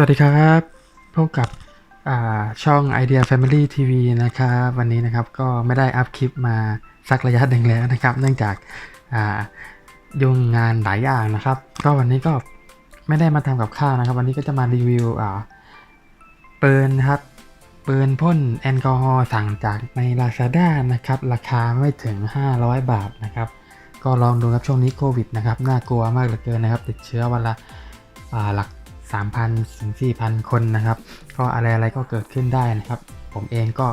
สวัสดีครับ พบกับอ่าช่อง Idea Family TV นะครับ วันนี้นะครับก็ไม่ได้อัพคลิปมาสักระยะหนึ่งแล้วนะครับ เนื่องจากยุ่งงานหลายอย่างนะครับ ก็วันนี้ก็ไม่ได้มาทำกับข้าวนะครับ วันนี้ก็จะมารีวิวปืนนะครับปืนพ่นแอลกอฮอล์สั่งจากใน Lazada นะครับ ราคาไม่ถึง 500 บาทนะครับ ก็ลองดูครับช่วงนี้โควิดนะครับ น่ากลัวมากเหลือเกินนะครับ ติดเชื้อวันละหลัก 3,000ถึง4,000 คนนะครับ ก็อะไรอะไรก็เกิดขึ้นได้นะครับ ผมเองก็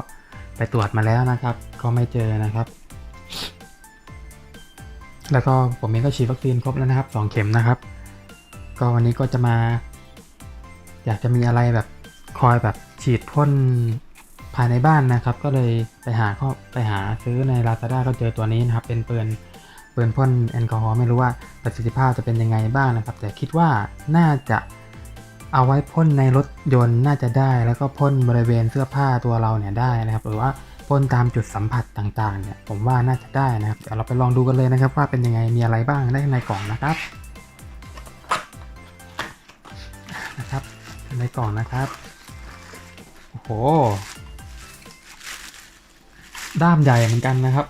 ไปตรวจมาแล้วนะครับ ก็ไม่เจอนะครับ แล้วก็ผมเองก็ฉีดวัคซีนครบแล้วนะครับ 2 เข็มนะครับ ก็วันนี้ก็จะมา อยากจะมีอะไรแบบคอยแบบฉีดพ่นภายในบ้านนะครับ ก็เลยไปหาข้อไปหาซื้อใน Lazada ก็เจอตัวนี้นะครับ เป็นปืนปืนพ่นแอลกอฮอล์ไม่รู้ว่าประสิทธิภาพจะเป็นยังไงบ้างนะครับ แต่คิดว่าน่าจะ เอาไว้พ่นในรถยนต์น่าจะได้ แล้วก็พ่นบริเวณเสื้อผ้าตัวเราเนี่ยได้นะครับ หรือว่าพ่นตามจุดสัมผัสต่างๆเนี่ยผมว่าน่าจะได้นะครับเดี๋ยวเราไปลองดูกันเลยนะครับ ว่าเป็นยังไงมีอะไรบ้างได้ในกล่องนะครับนะครับในกล่องนะครับโอ้โหด้ามใหญ่เหมือนกันนะครับ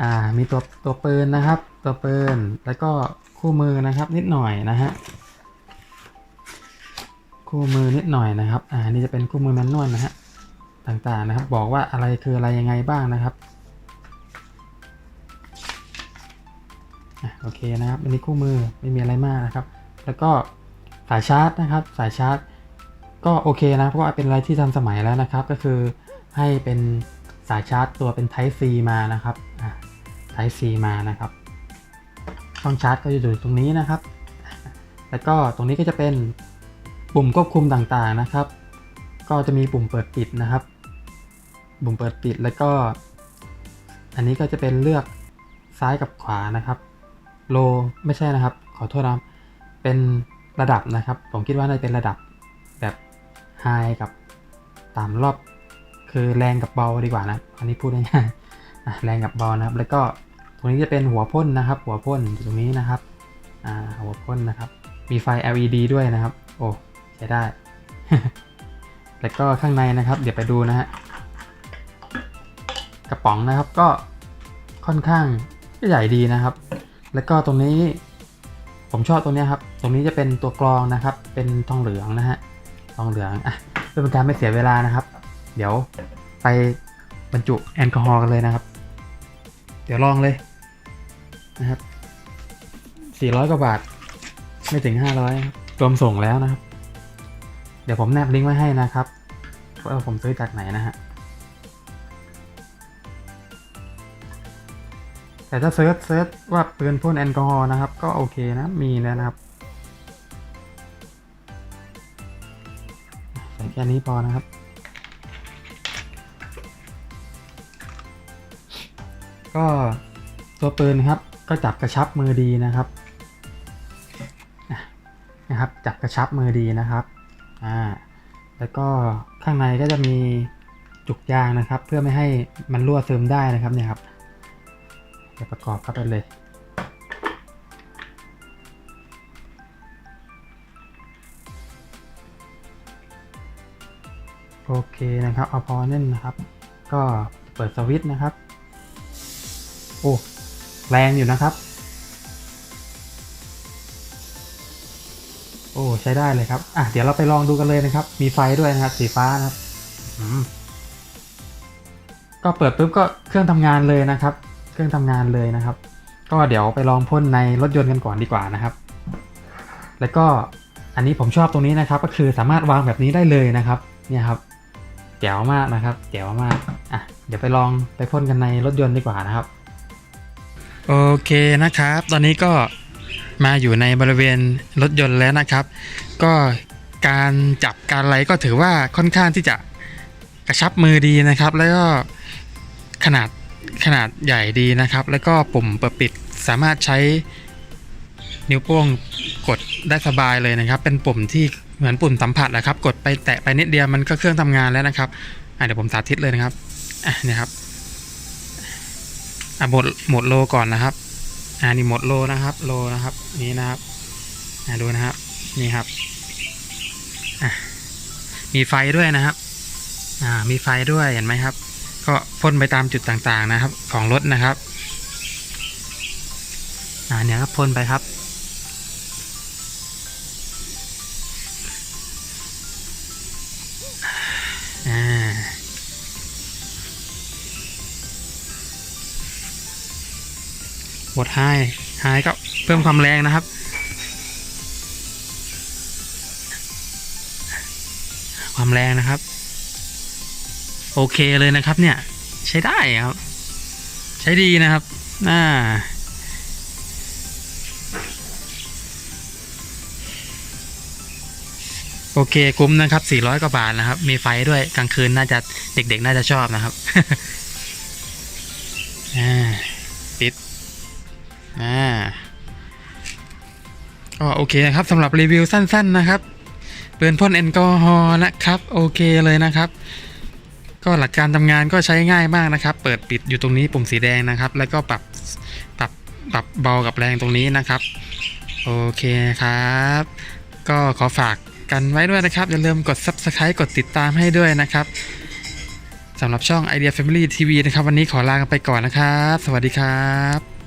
อ่ามีตัวตัวปืนนะครับ ตัวปืนแล้วก็คู่มือนะครับนิดหน่อยนะฮะ คู่มือนิดหน่อยนะครับ อ่า นี่จะเป็นคู่มือแมนนวลนะฮะ ต่างๆนะครับ บอกว่าอะไรคืออะไรยังไงบ้างนะครับอะโอเคนะครับ อันนี้คู่มือไม่มีอะไรมากนะครับ แล้วก็สายชาร์จนะครับ สายชาร์จ ก็โอเคนะ เพราะว่าเป็นอะไรที่ทันสมัยแล้วนะครับ ก็คือให้เป็นสายชาร์จตัวเป็น Type C มานะครับ อะ Type C มานะครับช่องชาร์จก็จะอยู่ตรงนี้นะครับ แล้วก็ตรงนี้ก็จะเป็น ปุ่มควบคุมต่างๆนะครับ ก็จะมีปุ่มเปิดปิดนะครับ ปุ่มเปิดปิดแล้วก็ อันนี้ก็จะเป็นเลือกซ้ายกับขวานะครับ โลไม่ใช่นะครับ ขอโทษนะครับเป็นระดับนะครับ ผมคิดว่าน่าจะเป็นระดับแบบไฮกับต่ำรอบ คือแรงกับเบาดีกว่านะ อันนี้พูดง่ายๆแรงกับเบานะครับ แล้วก็ตรงนี้จะเป็นหัวพ่นนะครับ หัวพ่นตรงนี้นะครับอ่าหัวพ่นนะครับ มีไฟ LED ด้วยนะครับ โอ้ ใช้ได้ แล้วก็ข้างในนะครับ เดี๋ยวไปดูนะฮะ กระป๋องนะครับก็ค่อนข้างใหญ่ดีนะครับ แล้วก็ตรงนี้ผมชอบตรงนี้ครับ ตรงนี้จะเป็นตัวกรองนะครับ เป็นทองเหลืองนะฮะ ทองเหลือง อะ เพื่อเป็นการไม่เสียเวลานะครับ เดี๋ยวไปบรรจุแอลกอฮอล์กันเลยนะครับ เดี๋ยวลองเลยนะครับ 400 กว่าบาท ไม่ถึง 500ครับรวมส่งแล้วนะครับ เดี๋ยวผมแนบลิงก์ไว้ให้นะครับว่าผมซื้อจากไหนนะฮะ แต่ถ้าเซิร์ชเซิร์ชว่าปืนพ่นแอลกอฮอล์นะครับ ก็โอเคนะ มีแล้วนะครับใส่แค่นี้พอนะครับก็ตัวปืนครับก็จับกระชับมือดีนะครับนะครับ จับกระชับมือดีนะครับ อ่าแล้วก็ข้างในก็จะมีจุกยางนะครับ เพื่อไม่ให้มันรั่วซึมได้นะครับเนี่ยครับเดี๋ยวประกอบเข้าไปเลยโอเคนะครับเอาพอแน่นนะครับ ก็เปิดสวิตช์นะครับ โอ้แรงอยู่นะครับ โอ้ใช้ได้เลยครับอะเดี๋ยวเราไปลองดูกันเลยนะครับ มีไฟด้วยนะครับ สีฟ้านะครับก็เปิดปุ๊บก็เครื่องทำงานเลยนะครับ เครื่องทำงานเลยนะครับ ก็เดี๋ยวไปลองพ่นในรถยนต์กันก่อนดีกว่านะครับ แล้วก็อันนี้ผมชอบตรงนี้นะครับ ก็คือสามารถวางแบบนี้ได้เลยนะครับ เนี่ยครับแจ๋วมากนะครับแจ๋วมากอะเดี๋ยวไปลองไปพ่นกันในรถยนต์ดีกว่านะครับ โอเคนะครับ ตอนนี้ก็ มาอยู่ในบริเวณรถยนต์แล้วนะครับ ก็การจับการอะไรก็ถือว่าค่อนข้างที่จะกระชับมือดีนะครับ แล้วก็ขนาดขนาดใหญ่ดีนะครับ แล้วก็ปุ่มเปิดปิดสามารถใช้นิ้วโป้งกดได้สบายเลยนะครับ เป็นปุ่มที่เหมือนปุ่มสัมผัสแหละครับ กดไปแตะไปนิดเดียวมันก็เครื่องทำงานแล้วนะครับเดี๋ยวผมสาธิตเลยนะครับอะนี่ครับอะหมดหมดโลก่อนนะครับ อ่านี่หมดโลนะครับ โลนะครับ นี่นะครับอ่าดูนะครับ นี่ครับอะมีไฟด้วยนะครับ อ่า มีไฟด้วยเห็นไหมครับ ก็พ่นไปตามจุดต่างๆนะครับ ของรถนะครับ อ่าเนี่ยครับพ่นไปครับอ่า บดไฮไฮก็เพิ่มความแรงนะครับ ความแรงนะครับ โอเคเลยนะครับเนี่ยใช้ได้ครับ ใช้ดีนะครับน่าโอเคคุ้มนะครับ 400 กว่าบาทนะครับ มีไฟด้วยกลางคืนน่าจะเด็กๆ น่าจะชอบนะครับ อ่า ปิด อ่าก็โอเคนะครับสำหรับรีวิวสั้นๆนะครับเปืนพ่นแอลกอฮอล์นะครับ โอเคเลยนะครับ ก็หลักการทำงานก็ใช้ง่ายมากนะครับ เปิดปิดอยู่ตรงนี้ปุ่มสีแดงนะครับ แล้วก็ปรับปรับปรับเบากับแรงตรงนี้นะครับ โอเคครับ ก็ขอฝากกันไว้ด้วยนะครับ อย่าลืมกด Subscribe กดติดตามให้ด้วยนะครับสำหรับช่อง Idea Family TV นะครับ วันนี้ขอลากันไปก่อนนะครับ สวัสดีครับ